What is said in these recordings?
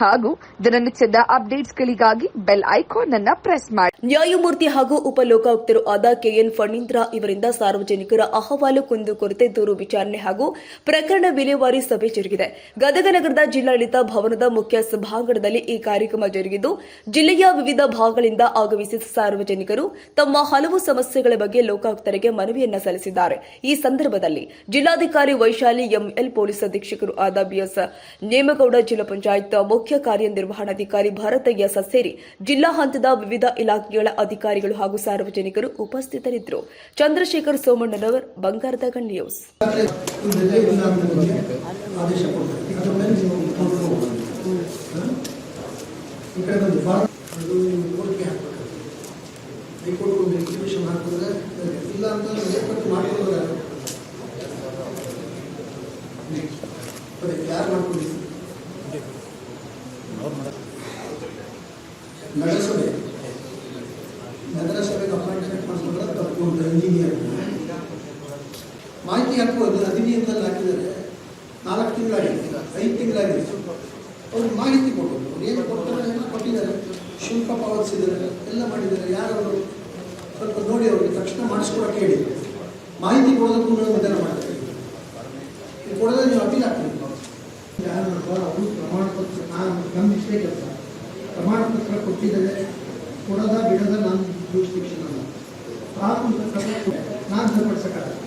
ಹಾಗೂ ದಿನನಿತ್ಯದ ಅಪ್ಡೇಟ್ಸ್ಗಳಿಗಾಗಿ ಬೆಲ್ ಐಕಾನ್ ಅನ್ನು ಪ್ರೆಸ್ ಮಾಡಿ. ನ್ಯಾಯಮೂರ್ತಿ ಹಾಗೂ ಉಪಲೋಕಾಯುಕ್ತರು ಆದ ಕೆಎನ್ ಫಣೀಂದ್ರ ಇವರಿಂದ ಸಾರ್ವಜನಿಕರ ಅಹವಾಲು ಕುಂದು ಕೊರತೆ ದೂರು ವಿಚಾರಣೆ ಹಾಗೂ ಪ್ರಕರಣ ವಿಲೇವಾರಿ ಸಭೆ ಜರುಗಿದೆ. ಗದಗ ನಗರದ ಜಿಲ್ಲಾಡಳಿತ ಭವನದ ಮುಖ್ಯ ಸಭಾಂಗಣದಲ್ಲಿ ಈ ಕಾರ್ಯಕ್ರಮ ಜರುಗಿದ್ದು, ಜಿಲ್ಲೆಯ ವಿವಿಧ ಭಾಗಗಳಿಂದ ಆಗಮಿಸಿದ ಸಾರ್ವಜನಿಕರು ತಮ್ಮ ಹಲವು ಸಮಸ್ಯೆಗಳ ಬಗ್ಗೆ ಲೋಕಾಯುಕ್ತರಿಗೆ ಮನವಿಯನ್ನ ಸಲ್ಲಿಸಿದ್ದಾರೆ. ಈ ಸಂದರ್ಭದಲ್ಲಿ ಜಿಲ್ಲಾಧಿಕಾರಿ ವೈಶಾಲಿ ಎಂಎಲ್ ಪೊಲೀಸ್ ಅಧೀಕ್ಷಕರು ಆದ ಬಿಎಸ್ ನೇಮಗೌಡ ಜಿಲ್ಲಾ ಪಂಚಾಯತ್ ಮುಖ್ಯ ಕಾರ್ಯನಿರ್ವಹಣಾಧಿಕಾರಿ ಭಾರತಯ್ಯ ಸಸೇರಿ ಜಿಲ್ಲಾ ಹಂತದ ವಿವಿಧ ಇಲಾಖೆಗಳ ಅಧಿಕಾರಿಗಳು ಹಾಗೂ ಸಾರ್ವಜನಿಕರು ಉಪಸ್ಥಿತರಿದ್ದರು. ಚಂದ್ರಶೇಖರ್ ಸೋಮಣ್ಣನವರ್, ಬಂಗಾರದ ನ್ಯೂಸ್. ಯಾರು ಮಾಡ್ಕೊಂಡಿದ್ದೀವಿ ನಗರಸಭೆ. ನಗರಸಭೆಗೆ ಅಪಾಯಿಂಟ್ಮೆಂಟ್ ಮಾಡಿಸ್ಕೊಂಡ್ರೆ ತಪ್ಪು ಇಂಜಿನಿಯರ್ ಮಾಹಿತಿ ಹಾಕ್ಬೋದು ಅಧಿನಿಯಮದಲ್ಲಿ ಹಾಕಿದ್ದಾರೆ. ನಾಲ್ಕು ತಿಂಗಳಾಗಿದೆ. ಐದು ತಿಂಗಳಾಗಿದೆ. ಅವ್ರಿಗೆ ಮಾಹಿತಿ ಕೊಡೋದು. ಅವ್ರು ಏನು ಕೊಡ್ತಾರೆ ಎಲ್ಲ ಕೊಟ್ಟಿದ್ದಾರೆ. ಶುಲ್ಕ ಪಾವತಿಸಿದ್ದಾರೆ. ಎಲ್ಲ ಮಾಡಿದ್ದಾರೆ. ಯಾರವರು ಸ್ವಲ್ಪ ನೋಡಿ ಅವ್ರಿಗೆ. ತಕ್ಷಣ ಮಾಡಿಸ್ಕೊಡೋಕೆ ಹೇಳಿ ಮಾಹಿತಿ ಕೊಡೋದಕ್ಕೂ ವಿಧಾನ ಮಾಡ್ತಾರೆ ಕೊಡೋದೇ ನೀವು ಅಪೀಲ್ ಹಾಕ್ತೀವಿ ಯಾರು ಅವರು ಪ್ರಮಾಣ ಪತ್ರ ನಾನು ನಮ್ಮ ಕೆಲಸ ಪ್ರಮಾಣ ಪತ್ರ ಕೊಟ್ಟಿದ್ದಾರೆ. ಕೊಡೋದ ಬಿಡೋದ ನಾನು ಜೂರಿಸ್ಟಿಕ್ಷನ್ ಅಲ್ಲ. ನಾನು ಸರಿಪಡಿಸೋಕ್ಕಾಗಲ್ಲ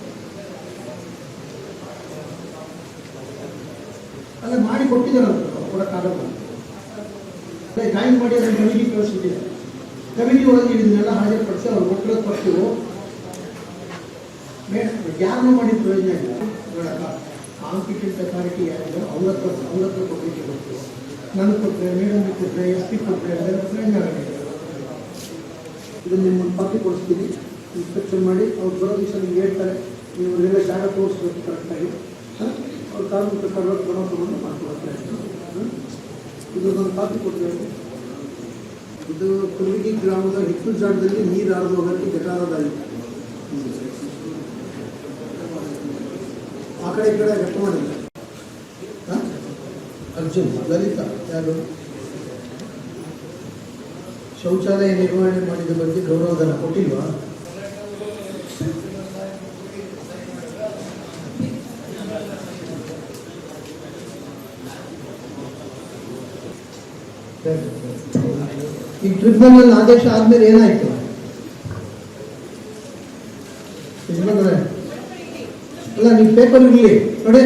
ಅಲ್ಲ, ಮಾಡಿ ಕೊಟ್ಟಿದ್ದಾರೆ ಅವರು. ಕೊಡೋಕ್ಕಾಗಲ್ಲ ಜಾಯಿನ್ ಮಾಡಿ ಅದನ್ನು ಕಮಿಟಿ ಕಳಿಸ್ಬಿಟ್ಟಿದ್ದಾರೆ. ಕಮಿಟಿ ಒಳಗೆ ಇದನ್ನೆಲ್ಲ ಹಾಜರುಪಡಿಸಿ ಅವ್ರು ಒಕ್ಕಲು ಕೊಟ್ಟು ಯಾರನ್ನೂ ಮಾಡಿದ ಪ್ರಯೋಜನ ಇಲ್ಲ. ಕಾಂಪಿಟೆಂಟ್ ಅಥಾರಿಟಿ ಯಾರಿದೆ, ಅವ್ರ ಹತ್ರ ಅವ್ರ ಹತ್ರ ಕೊಡಲಿಕ್ಕೆ ಗೊತ್ತು ನನಗೆ ಕೊಟ್ಟರೆ ಮೇಡಮ್ಗೆ ಕೊಟ್ಟರೆ ಎಸ್ ಪಿ ಕೊಟ್ಟರೆ ಅಂದರೆ ಫ್ರೆಂಡ್ ಆಗಲಿಲ್ಲ ಇದನ್ನು ನಿಮ್ಮ ಕಾಪಿ ಕೊಡಿಸ್ತೀನಿ. ಇನ್ಸ್ಪೆಕ್ಷನ್ ಮಾಡಿ, ಅವ್ರು ಬರೋ ದಿವಸ ನಿಮ್ಗೆ ಹೇಳ್ತಾರೆ, ನೀವು ಎಲ್ಲ ಜಾಗ ತೋರಿಸ್ಬೇಕು ಕರೆಕ್ಟಾಗಿ. ಅವ್ರ ಕಾನೂನು ಪ್ರಕಾರ ಕ್ರಮ ತಗೊಂಡು ಮಾಡ್ಕೊಡ್ತಾರೆ ಇದು ನಾವು ಕಾಪಿ ಕೊಡ್ತೇವೆ ಇದು ಕುರುಗಿ ಗ್ರಾಮದ ಹಿತ್ತು ಜಾಗದಲ್ಲಿ ನೀರು ಹರಿದು ಹೋಗೋಕ್ಕೆ ಜಟಾರದಾಯಿತು ಆ ಕಡೆ ಈ ಕಡೆ ಗಟ್ಟು ಮಾಡಿಲ್ಲ ಹಾಂ ಅರ್ಜುನ್ ಲಲಿತಾ ಯಾರು ಶೌಚಾಲಯ ನಿರ್ವಹಣೆ ಮಾಡಿದ ಬಗ್ಗೆ ಗೌರವಧನ ಕೊಟ್ಟಿಲ್ವಾ ಈ ಟ್ರಿಬ್ಯುನಲ್ ಆದೇಶ ಆದ್ಮೇಲೆ ಏನಾಯ್ತು ಅಲ್ಲ ನೀವು ಪೇಪರ್ ಇರಲಿ. ನೋಡಿ.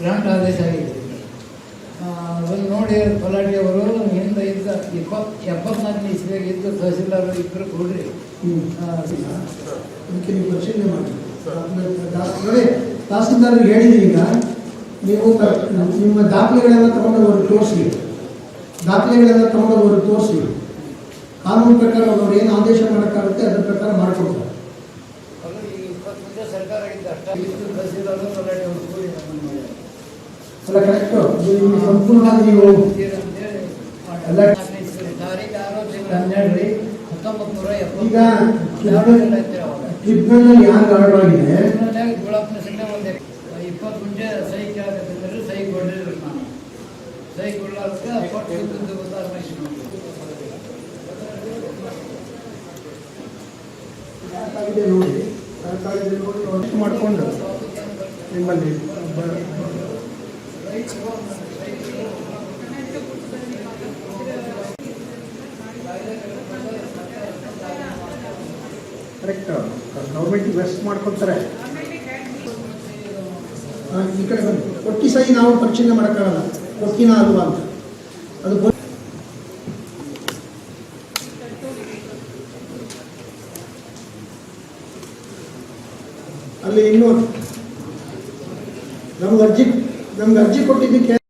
ಗ್ರಾಂಟ್ ಆದೇಶ ಆಗಿದೆ. ಅದನ್ನು ನೋಡಿ ಬಲಾಡಿ ಅವರು ಹಿಂದೆ ಇದ್ದ ಇಪ್ಪತ್ ಎಪ್ಪತ್ನಾಲ್ಕನೇ ಇಸ್ವಿಯಾಗ ಇದ್ದು ತಹಸೀಲ್ದಾರ್ ಇಬ್ಬರು ಕೊಡ್ರಿ. ಅದಕ್ಕೆ ನೀವು ಪರಿಶೀಲನೆ ಮಾಡಿ. ನೋಡಿ ತಹಸೀಲ್ದಾರ್ಗೆ ಹೇಳಿದ್ರಿ ಈಗ ನೀವು ನಿಮ್ಮ ದಾಖಲೆಗಳೆಲ್ಲ ತಗೊಂಡು ಅವರು ತೋರಿಸಿ ದಾಖಲೆಗಳೆಲ್ಲ ತಗೊಂಡು ಅವರು ತೋರಿಸಿ ಕಾನೂನು ಪ್ರಕಾರ ಅವ್ರು ಏನು ಆದೇಶ ಮಾಡೋಕ್ಕಾಗುತ್ತೆ ಅದ್ರ ಪ್ರಕಾರ ಮಾಡ್ಕೊಡ್ತಾರೆ. ಮಾಡ್ಯಾರ. ಅಲ್ಲ ಕರೆಕ್ಟು ನಿಮಗೆ ಸಂಪೂರ್ಣವಾಗಿ ನೀವು ಅಂತೇಳಿ ಮಾಡ್ಯಾರ. ಎಲ್ಲ- ನಾಲ್ಕನೇ ಇಸ್ವಿ, ತಾರೀಖು ಆರು ತಿಂಗಳು ಹನ್ನೆರಡು ರೀ ಹತ್ತೊಂಬತ್ತು ನೂರ ಈಗ ಎಪ್ಪತ್ತು ಟ್ರಿಬ್ಯುನಲ್ ಯಾರು ಆಡವಾಗಿದೆ ಗುಳಪ್ಪನ ಸಂಘ ಒಂದೇ ಇಪ್ಪತ್ತು ಮುಂಚೆ ಸಹಿ ಕೇಳಕತ್ತಿದ್ರು ಸಹಿ ಕೊಡ್ಲಿಲ್ಲ ನಾನು ಸಹಿ ಕೊಡ್ಲಾರ್ದಕ್ಕೆ ಕೊಟ್ಟು ಇದ್ದದ್ದು ಗೊತ್ತಾಗ ಯಾಕಾಗಿದೆ ನೋಡಿ ಯಾಕಾಗಿದೆ ನೋಡಿ ನೋಡಿ ಮಾಡಿಕೊಂಡು ನಿಮ್ಮಲ್ಲಿ ಕರೆಕ್ಟ್ ಗೌರ್ಮೆಂಟ್ ವೆಸ್ಟ್ ಮಾಡ್ಕೊತಾರೆ. ಈ ಕಡೆ ಬನ್ನಿ. ಒಟ್ಟಿ ಸಹಿ ನಾವು ಪರಿಶೀಲನೆ ಮಾಡೋಕ್ಕಾಗಲ್ಲ. ಒಟ್ಟಿನ ಅಲ್ವಾ ಅಂತ ಅದು ಅಲ್ಲಿ ಇನ್ನೂ ನಮ್ಗೆ ಅರ್ಜಿ ನಮ್ಗೆ ಅರ್ಜಿ ಕೊಟ್ಟಿದ್ದಕ್ಕೆ